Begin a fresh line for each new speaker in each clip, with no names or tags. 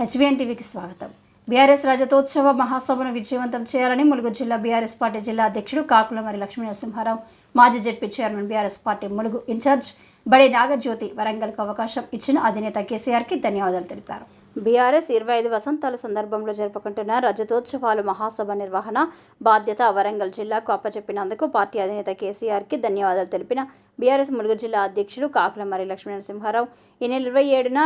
HBN టీవీకి స్వాగతం. BRS రజతోత్సవ మహాసభను విజయవంతం చేయాలని ములుగు జిల్లా బీఆర్ఎస్ పార్టీ జిల్లా అధ్యక్షుడు కాకులమరి లక్ష్మీ నరసింహారావు మాజీ ZP chairman BRS party Mulugu incharge Bade Nagajyothi వరంగల్కు అవకాశం ఇచ్చిన అధినేత కేసీఆర్కి ధన్యవాదాలు తెలిపారు. బీఆర్ఎస్ ఇరవై ఐదు వసంతాల సందర్భంలో జరుపుకుంటున్న రజతోత్సవాలు మహాసభ నిర్వహణ బాధ్యత వరంగల్ జిల్లాకు అప్పచెప్పినందుకు పార్టీ అధినేత కేసీఆర్కి ధన్యవాదాలు తెలిపిన బీఆర్ఎస్ ములుగు జిల్లా అధ్యక్షుడు కాకులమరి లక్ష్మీ నరసింహారావు. ఈ నెల ఇరవై ఏడున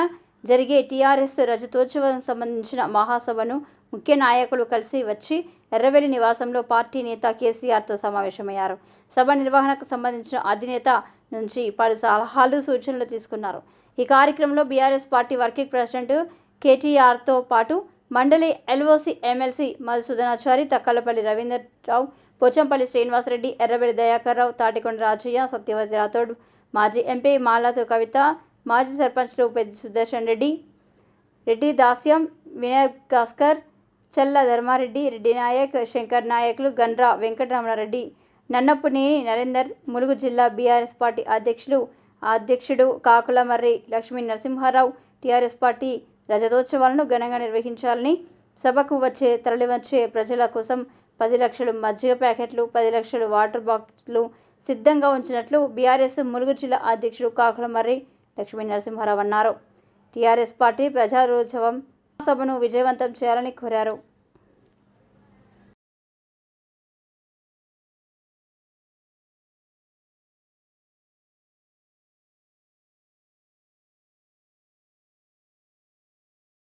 జరిగే టీఆర్ఎస్ రజతోత్సవం సంబంధించిన మహాసభను ముఖ్య నాయకులు కలిసి వచ్చి ఎర్రవెల్లి నివాసంలో పార్టీ నేత కేసీఆర్తో సమావేశమయ్యారు. సభ నిర్వహణకు సంబంధించిన అధినేత నుంచి పలు సలహాలు సూచనలు తీసుకున్నారు. ఈ కార్యక్రమంలో బీఆర్ఎస్ పార్టీ వర్కింగ్ ప్రెసిడెంట్ కేటీఆర్తో పాటు మండలి ఎల్ఓసి ఎమ్మెల్సీ మధుసూదనాచారి తక్కలపల్లి రవీంద్రరావు పోచంపల్లి శ్రీనివాసరెడ్డి ఎర్రబెల్లి దయాకర్ రావు తాటికొండ రాజయ్య సత్యవతి రాథోడ్ మాజీ ఎంపీ మాలాతో కవిత మాజీ సర్పంచ్లు పెద్ది సుదర్శన్ రెడ్డి రెడ్డి దాస్యం వినయ్ భాస్కర్ చల్ల ధర్మారెడ్డి రెడ్డి నాయక్ శంకర్ నాయకులు గండ్రా వెంకటరమణారెడ్డి నన్నపునేని నరేందర్ ములుగు జిల్లా బీఆర్ఎస్ పార్టీ అధ్యక్షులు అధ్యక్షుడు కాకులమర్రి లక్ష్మీ నరసింహారావు టీఆర్ఎస్ పార్టీ రజతోత్సవాలను ఘనంగా నిర్వహించాలని సభకు వచ్చే తరలివచ్చే ప్రజల కోసం పది లక్షలు మజ్జిగ ప్యాకెట్లు పది లక్షలు వాటర్ బాటిల్లు సిద్ధంగా ఉంచినట్లు బీఆర్ఎస్ ములుగు జిల్లా అధ్యక్షుడు కాకులమర్రి లక్ష్మీ నరసింహారావు అన్నారు. టీఆర్ఎస్ పార్టీ ప్రజారోత్సవం సభను విజయవంతం చేయాలని కోరారు.